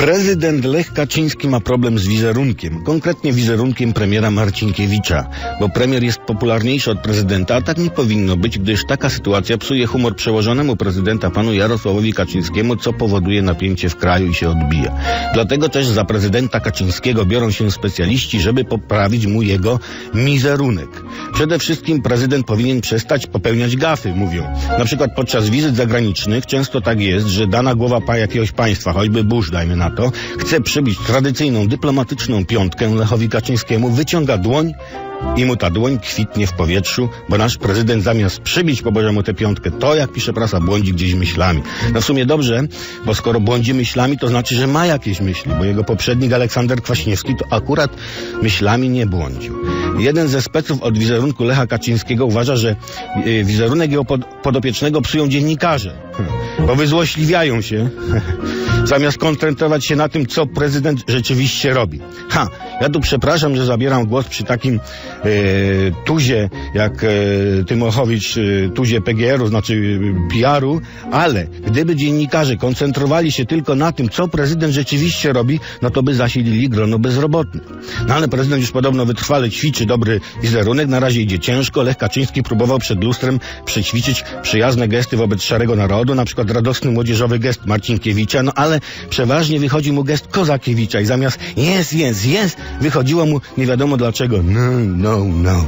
Prezydent Lech Kaczyński ma problem z wizerunkiem, konkretnie wizerunkiem premiera Marcinkiewicza, bo premier jest popularniejszy od prezydenta, a tak nie powinno być, gdyż taka sytuacja psuje humor przełożonemu prezydenta panu Jarosławowi Kaczyńskiemu, co powoduje napięcie w kraju i się odbija. Dlatego też za prezydenta Kaczyńskiego biorą się specjaliści, żeby poprawić mu jego mizerunek. Przede wszystkim prezydent powinien przestać popełniać gafy, mówią. Na przykład podczas wizyt zagranicznych często tak jest, że dana głowa jakiegoś państwa, choćby Bush, dajmy na to, chce przybić tradycyjną dyplomatyczną piątkę Lechowi Kaczyńskiemu, wyciąga dłoń i mu ta dłoń kwitnie w powietrzu, bo nasz prezydent zamiast przybić po Bożemu tę piątkę, to jak pisze prasa, błądzi gdzieś myślami. No w sumie dobrze, bo skoro błądzi myślami, to znaczy, że ma jakieś myśli, bo jego poprzednik Aleksander Kwaśniewski to akurat myślami nie błądził. Jeden ze speców od wizerunku Lecha Kaczyńskiego uważa, że y, wizerunek jego pod, podopiecznego psują dziennikarze, bo wyzłośliwiają się, zamiast koncentrować się na tym, co prezydent rzeczywiście robi. Ha, ja tu przepraszam, że zabieram głos przy takim e, tuzie, jak e, Tymochowicz, e, tuzie PGR-u, znaczy e, PR-u, ale gdyby dziennikarze koncentrowali się tylko na tym, co prezydent rzeczywiście robi, no to by zasilili grono bezrobotnych. No ale prezydent już podobno wytrwale ćwiczy dobry wizerunek, na razie idzie ciężko. Lech Kaczyński próbował przed lustrem przećwiczyć przyjazne gesty wobec szarego narodu, na przykład radosny młodzieżowy gest Marcinkiewicza, no ale przeważnie wychodzi mu gest Kozakiewicza i zamiast jest, jest, jest, wychodziło mu nie wiadomo dlaczego no, no, no.